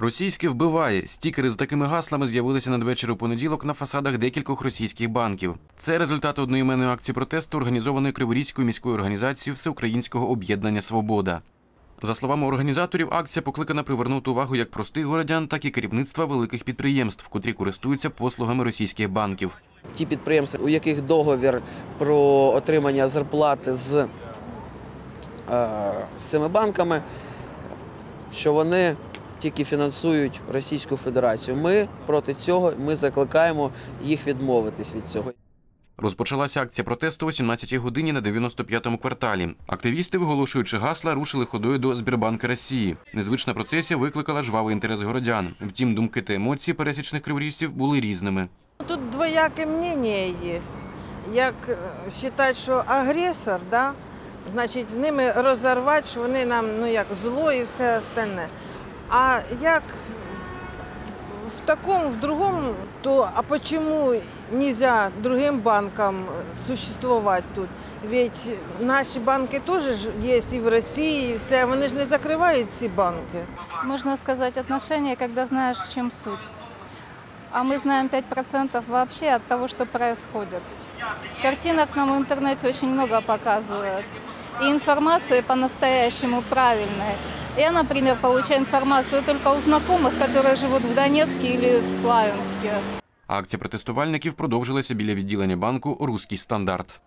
Російське вбиває. Стікери з такими гаслами з'явилися надвечір у понеділок на фасадах декількох російських банків. Це результат одноіменної акції протесту, організованої Криворізькою міською організацією Всеукраїнського об'єднання Свобода. За словами організаторів, акція покликана привернути увагу як простих городян, так і керівництва великих підприємств, котрі користуються послугами російських банків. ті підприємства, у яких договір про отримання зарплати з, е, з цими банками, що вони тільки фінансують Російську Федерацію. Ми проти цього ми закликаємо їх відмовитись від цього. Розпочалася акція протесту о 17-й годині на 95-му кварталі. Активісти, виголошуючи гасла, рушили ходою до Збірбанка Росії. Незвична процесія викликала жвавий інтерес городян. Втім, думки та емоції пересічних криворіжців були різними. Тут двояке мнення є. Як вважати, що агресор, да, значить з ними розірвати, що вони нам ну як зло і все остальне. А як в такому, в другому, то а почему нельзя другим банкам существовать тут? Ведь наші банки теж є і в Росії, і все. Вони ж не закривають ці банки. Можно сказать отношения, когда знаешь, в чем суть. А мы знаем 5% вообще от того, что происходит. Картинок нам в интернете очень много показывают. И информация по-настоящему правильная. Я, например, получаю информацию только у знакомых, которые живут в Донецке или в Славянске. Акція протестувальників продовжилася біля відділення банку Руський стандарт.